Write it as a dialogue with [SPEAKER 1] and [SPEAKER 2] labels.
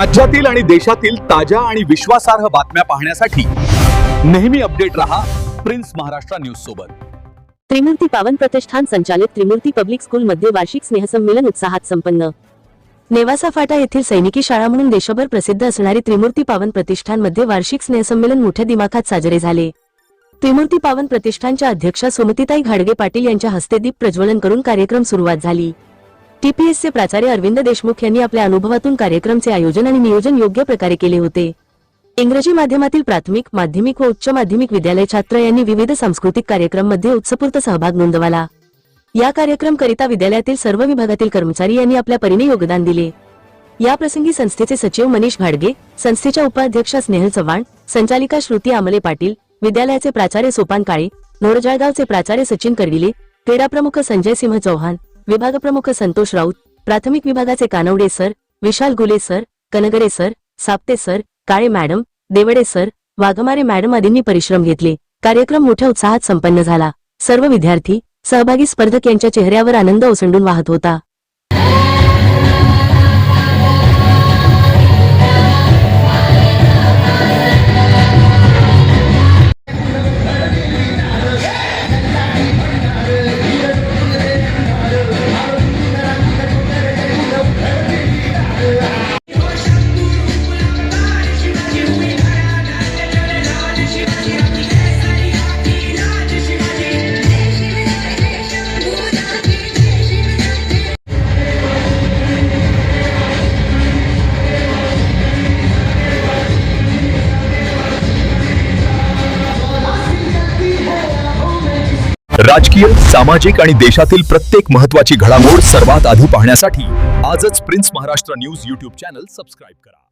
[SPEAKER 1] राज्यातील आणि देशातील ताज्या आणि विश्वासार्ह बातम्या पाहण्यासाठी नेहमी अपडेट रहा प्रिन्स महाराष्ट्र न्यूज सोबत.
[SPEAKER 2] त्रिमूर्ती पावन प्रतिष्ठान संचालित त्रिमूर्ती पब्लिक स्कूल मध्ये वार्षिक स्नेहसंमेलन उत्साहात संपन्न. नेवासा फाटा येथील सैनिकी शाळा म्हणून देशभर प्रसिद्ध असणारी त्रिमूर्ती पावन प्रतिष्ठानमध्ये वार्षिक स्नेहसंमेलन मोठ्या दिमाखात साजरे झाले. त्रिमूर्ती पावन प्रतिष्ठानच्या अध्यक्षा सुमतीताई घाडगे पाटील यांच्या हस्ते दीप प्रज्वलन करून कार्यक्रम सुरुवात झाली. टीपीएसचे प्राचार्य अरविंद देशमुख यांनी आपल्या अनुभवातून कार्यक्रमचे आयोजन आणि नियोजन योग्य प्रकारे केले होते. इंग्रजी माध्यमातील प्राथमिक माध्यमिक व उच्च माध्यमिक विद्यालय छात्र यांनी विविध सांस्कृतिक कार्यक्रममध्ये उत्स्फूर्त सहभाग नोंदवला. या कार्यक्रमकरिता विद्यालयातील सर्व विभागातील कर्मचारी यांनी आपल्या परीने योगदान दिले. या प्रसंगी संस्थेचे सचिव मनीष घाडगे संस्थेच्या उपाध्यक्षा स्नेहल चव्हाण संचालिका श्रुती आमले पाटील विद्यालयाचे प्राचार्य सोपान काळे नोरजाळगावचे प्राचार्य सचिन करविले क्रीडा प्रमुख संजय सिंह चौहान विभाग प्रमुख संतोष राऊत प्राथमिक विभागाचे Kanwade sir Vishal Gule sir Kangare sir Sapte sir Kale madam Devde sir Waghmare madam आदींनी परिश्रम घेतले. कार्यक्रम मोठ्या उत्साहात संपन्न झाला. सर्व विद्यार्थी सहभागी स्पर्धक यांच्या चेहऱ्यावर आनंद ओसंडून वाहत होता.
[SPEAKER 1] राजकीय सामाजिक आणि देशातील प्रत्येक महत्त्वाची घडामोड सर्वात आधी पाहण्यासाठी आजच Prince Maharashtra News YouTube channel subscribe करा.